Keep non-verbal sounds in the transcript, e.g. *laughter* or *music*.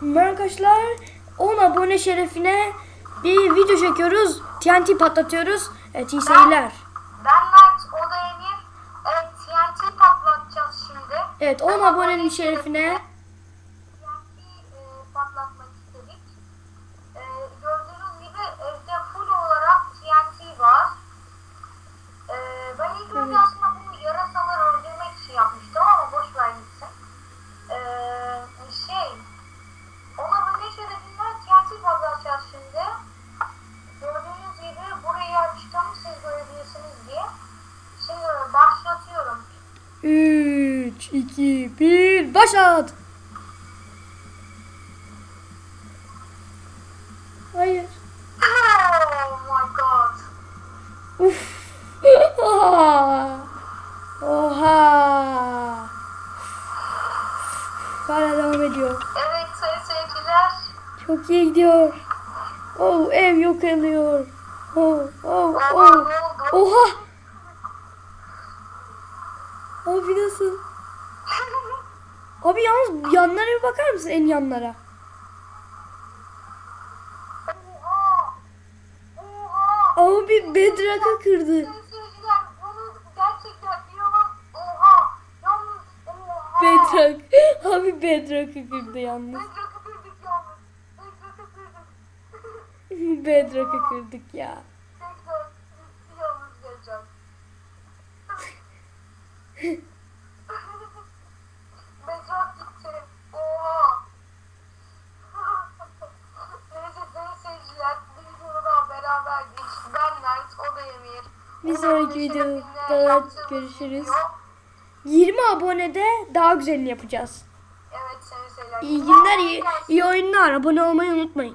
Merhaba arkadaşlar 10 abone şerefine bir video çekiyoruz. TNT patlatıyoruz. Evet iyi seyirler. Ben Mert, o da Emir. Evet, TNT patlatacağız şimdi. Evet 10 abonenin şerefine 3 2 1 başlat. Hayır. Oh my god. Uf. Oha. Oha. Hala devam ediyor. Evet seyirciler. Çok iyi gidiyor. Oh ev yok oluyor. Oh oh oh. Oha. Abi nasıl? Abi yalnız yanlara bir bakar mısın en yanlara? Abi bedrock'ı kırdı. Bedrock. Abi bedrock'ı kırdı yalnız. Bedrock'ı kırdık ya. Tekrar yalnız geleceğim. *laughs* Bedrock gitti. Oha. Neyse sayın seyirciler bir videoda beraber geçtik. Ben Mert, o da Emir. Bir sonraki videoda görüşürüz. 20 abonede daha güzelini yapacağız. Evet seyirciler. İyi günler, iyi, iyi oyunlar. Abone olmayı unutmayın.